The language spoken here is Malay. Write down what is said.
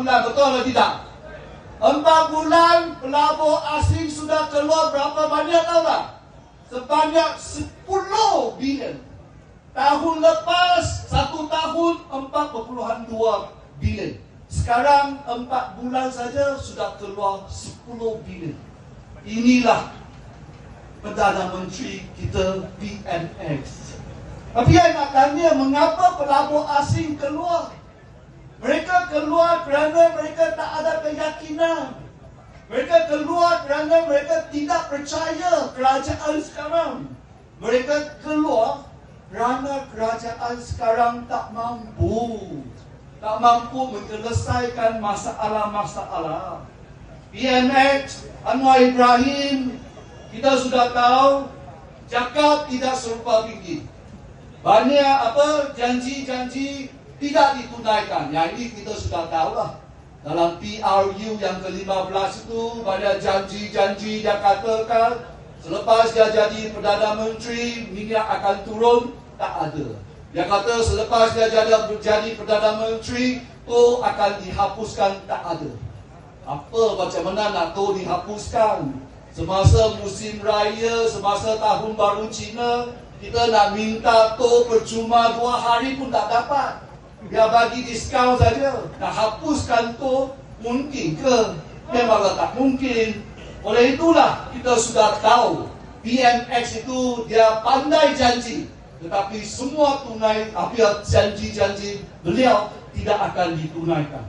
bulan betul atau tidak? Empat bulan pelabur asing sudah keluar berapa banyak tahu tak? Sebanyak 10 bilion. Tahun lepas satu tahun 4.2 bilion. Sekarang empat bulan saja sudah keluar 10 bilion. Inilah Perdana Menteri kita PNX. Tapi saya nak tanya mengapa pelabur asing keluar? Mereka keluar kerana mereka tak ada keyakinan. Mereka keluar kerana mereka tidak percaya kerajaan sekarang. Mereka keluar kerana kerajaan sekarang tak mampu. Tak mampu menyelesaikan masalah-masalah. PMX, Anwar Ibrahim, kita sudah tahu cakap tidak serupa tinggi. Banyak apa janji-janji tidak ditunaikan. Yang ini kita sudah tahu lah. Dalam PRU yang ke-15 itu banyak janji-janji dia katakan selepas dia jadi Perdana Menteri minyak akan turun tak ada. Dia kata selepas dia jadi, jadi Perdana Menteri tu akan dihapuskan tak ada. Apa macam mana nak tu dihapuskan? Semasa musim raya, semasa tahun baru Cina, kita nak minta tu percuma dua hari pun tak dapat. Dia bagi diskaun saja. Nak hapuskan tu mungkin ke? Memanglah tak mungkin. Oleh itulah kita sudah tahu BMX itu dia pandai janji. Tetapi semua tunai, apa janji-janji beliau tidak akan ditunaikan.